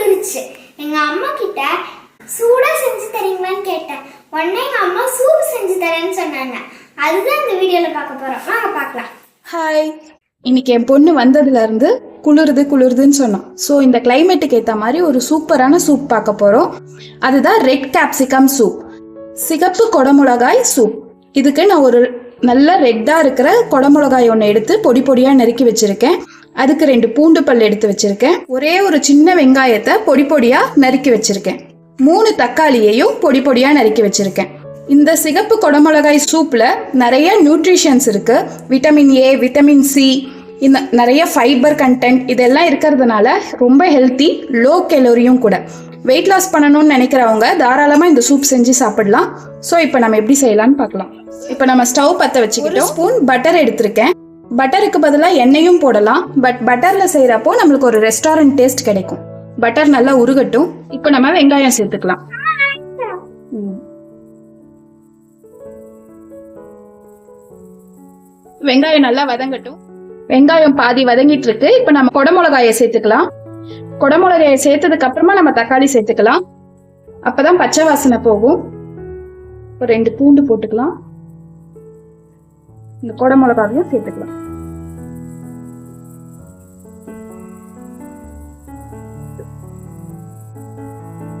குளிர்ச்சு எங்க அம்மா கிட்ட சூடா செஞ்சு தரீங்களான்னு கேட்டேன். உடனே எங்க அம்மா சூப் செஞ்சு தரேன்னு சொன்னாங்க. அதுதான் இந்த வீடியோல பார்க்க போறோம். வாங்க பார்க்கலாம். ஹாய் இன்னைக்கு என் பொண்ணு வந்ததுல இருந்து குளிருது குளிருதுன்னு சொன்னான். ஸோ இந்த கிளைமேட்டுக்கு ஏற்ற மாதிரி ஒரு சூப்பரான சூப் பார்க்க போகிறோம் அதுதான் ரெட் கேப்சிகம் சூப் சிகப்பு கொடமிளகாய் சூப் இதுக்கு நான் ஒரு நல்ல ரெட்டாக இருக்கிற கொடமிளகாய் ஒன்று எடுத்து பொடி பொடியாக நறுக்கி வச்சிருக்கேன். அதுக்கு ரெண்டு பூண்டு பல் எடுத்து வச்சிருக்கேன். ஒரே ஒரு சின்ன வெங்காயத்தை பொடி பொடியாக நறுக்கி வச்சிருக்கேன். மூணு தக்காளியையும் பொடி பொடியாக நறுக்கி வச்சிருக்கேன். இந்த சிகப்பு குடமிளகாய் சூப்பில் நிறைய நியூட்ரிஷன்ஸ் இருக்கு. விட்டமின் ஏ விட்டமின் சி இந்த நிறைய ஃபைபர் கண்டென்ட் இதெல்லாம் இருக்கிறதுனால ரொம்ப ஹெல்த்தி லோ கெலோரியும் கூட. வெயிட் லாஸ் பண்ணணும்னு நினைக்கிறவங்க தாராளமாக இந்த சூப் செஞ்சு சாப்பிடலாம். ஸோ இப்போ நம்ம எப்படி செய்யலாம்னு பார்க்கலாம். இப்போ நம்ம ஸ்டவ் பற்ற வச்சுக்கிட்டோம். ஸ்பூன் பட்டர் எடுத்திருக்கேன். பட்டருக்கு பதிலாக எண்ணெயும் போடலாம். பட் பட்டரில் செய்கிறப்போ நம்மளுக்கு ஒரு ரெஸ்டாரண்ட் டேஸ்ட் கிடைக்கும். பட்டர் நல்லா உருகட்டும். இப்போ நம்ம வெங்காயம் சேர்த்துக்கலாம். வெங்காயம் நல்லா வதங்கட்டும். வெங்காயம் பாதி வதங்கிட்டு இருக்கு இப்போ நம்ம குடமிளகாயை சேர்த்துக்கலாம். குடமிளகாயை சேர்த்ததுக்கு அப்புறமா நம்ம தக்காளி சேர்த்துக்கலாம். அப்பதான் பச்சை வாசனை போகும். ஒரு ரெண்டு பூண்டு போட்டுக்கலாம். இந்த குடமிளகாவையும் சேர்த்துக்கலாம்.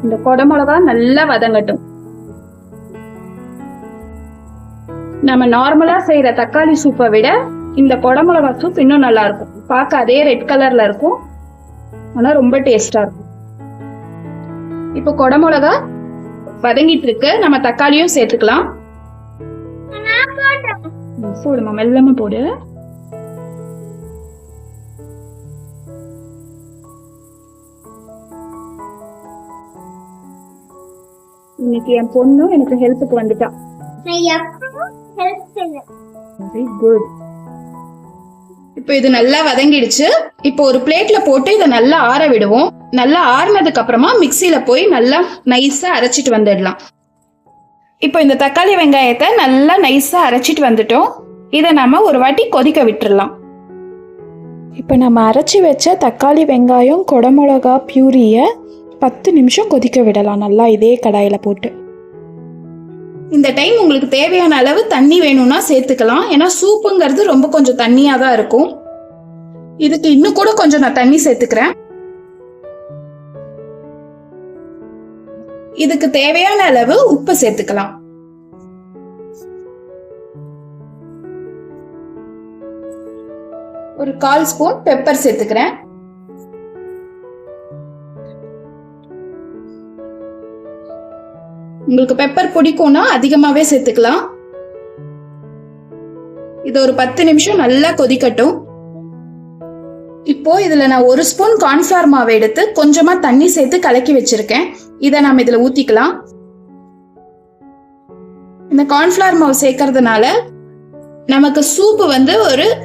இந்த குடமிளகா நல்லா வதங்கட்டும். நம்ம நார்மலா செய்யற தக்காளி சூப்பை விட இந்த குடமிளகா சூப் இன்னும் நல்லா இருக்கும் பார்க்க அதே ரெட் கலர்ல இருக்கும். ஆனா ரொம்ப டேஸ்டா இருக்கும். இப்போ குடமிளகா வதங்கிட்டு இருக்கு. நம்ம தக்காளியும் சேர்த்துக்கலாம். ம், போடுமா மெல்லமா போடு இன்னைக்கு என் பொண்ணும் எனக்கு ஹெல்ப்புக்கு வந்துட்டா. வெரி குட் இப்போ இது நல்லா வதங்கிடுச்சு. இப்போ ஒரு பிளேட்ல போட்டு இதை நல்லா ஆற விடுவோம். நல்லா ஆறுனதுக்கு அப்புறமா மிக்சியில போய் நல்லா நைஸா அரைச்சிட்டு வந்துடலாம். இப்போ இந்த தக்காளி வெங்காயத்தை நல்லா நைஸா அரைச்சிட்டு வந்துட்டோம். இதை நாம ஒரு வாட்டி கொதிக்க விட்டுறலாம். இப்போ நம்ம அரைச்சி வச்ச தக்காளி வெங்காயம் குடமிளகா பியூரியை பத்து நிமிஷம் கொதிக்க விடலாம். நல்லா இதே கடாயில் போட்டு. இந்த டைம் உங்களுக்கு தேவையான அளவு தண்ணி வேணும்னா சேர்த்துக்கலாம். ஏன்னா சூப்புங்கிறது ரொம்ப கொஞ்சம் தண்ணியா தான் இருக்கும். இதுக்கு இன்னும் கூட கொஞ்சம் நான் தண்ணி சேர்த்துக்கிறேன். இதுக்கு தேவையான அளவு உப்பு சேர்த்துக்கலாம். ஒரு கால் ஸ்பூன் பெப்பர் சேர்த்துக்கிறேன். உங்களுக்கு பெப்பர் பிடிக்கும்னா அதிகமாவே சேர்த்துக்கலாம். இது ஒரு பத்து நிமிஷம் நல்லா கொதிக்கட்டும். இப்போ இதுல நான் ஒரு ஸ்பூன் கார்ன்ஃபிளவர் மாவை எடுத்து கொஞ்சமா தண்ணி சேர்த்து கலக்கி வச்சிருக்கேன். இதை நாம இதுல ஊத்திக்கலாம். இந்த கார்ன்ஃபிளவர் மாவு சேர்க்கறதுனால நமக்கு சூப்பு வந்து ஒரு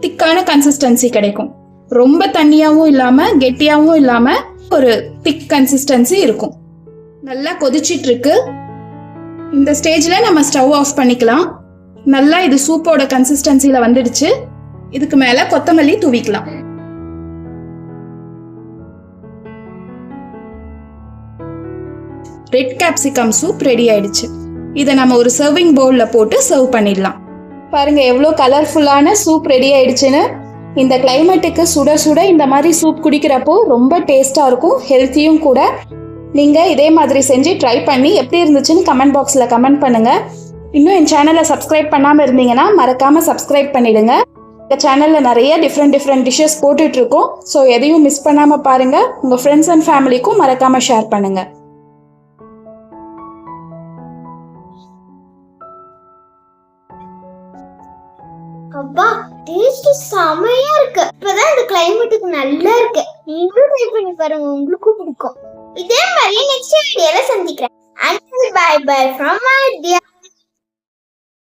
திக்கான கன்சிஸ்டன்சி கிடைக்கும். ரொம்ப தண்ணியாகவும் இல்லாம கெட்டியாகவும் இல்லாம ஒரு திக் கன்சிஸ்டன்சி இருக்கும். நல்லா கொதிச்சிட்டு இருக்கு இந்த ஸ்டேஜ்ல நம்ம ஸ்டவ் ஆஃப் பண்ணிக்கலாம். நல்லா இது சூப்போட கன்சிஸ்டன்சியில வந்துடுச்சு. இதுக்கு மேல கொத்தமல்லி தூவிக்கலாம். ரெட் கேப்சிகம் சூப் ரெடி ஆயிடுச்சு. இதை நம்ம ஒரு சர்விங் பவுல்ல போட்டு சர்வ் பண்ணிடலாம். பாருங்க எவ்வளோ கலர்ஃபுல்லான சூப் ரெடி ஆயிடுச்சுன்னு. இந்த கிளைமேட்டுக்கு சுட சுட இந்த மாதிரி சூப் குடிக்கிறப்போ ரொம்ப டேஸ்டாக இருக்கும் ஹெல்த்தியும் கூட. நீங்கள் இதே மாதிரி செஞ்சு ட்ரை பண்ணி எப்படி இருந்துச்சுன்னு கமெண்ட் பாக்ஸில் கமெண்ட் பண்ணுங்கள் இன்னும் என் சேனலை சப்ஸ்கிரைப் பண்ணாமல் இருந்தீங்கன்னா மறக்காமல் சப்ஸ்கிரைப் பண்ணிவிடுங்க இந்த சேனல்ல நிறைய டிஃப்ரெண்ட் டிஃப்ரெண்ட் டிஷ்ஷஸ் போட்டுட்டு இருக்கோம் ஸோ எதையும் மிஸ் பண்ணாம பாருங்க. உங்க ஃப்ரெண்ட்ஸ் அண்ட் ஃபேமிலிக்கும் மறக்காம ஷேர் பண்ணுங்க. அப்பா டேஸ்ட் செமையா இருக்கு. இப்பதான் இந்த கிளைமேட்டுக்கு நல்லா இருக்கு. நீங்களும் ட்ரை பண்ணி பாருங்க. உங்களுக்கும் பிடிக்கும். இதே மாதிரி நெக்ஸ்ட் வீடியோல சந்திக்கிறேன். And bye bye from idea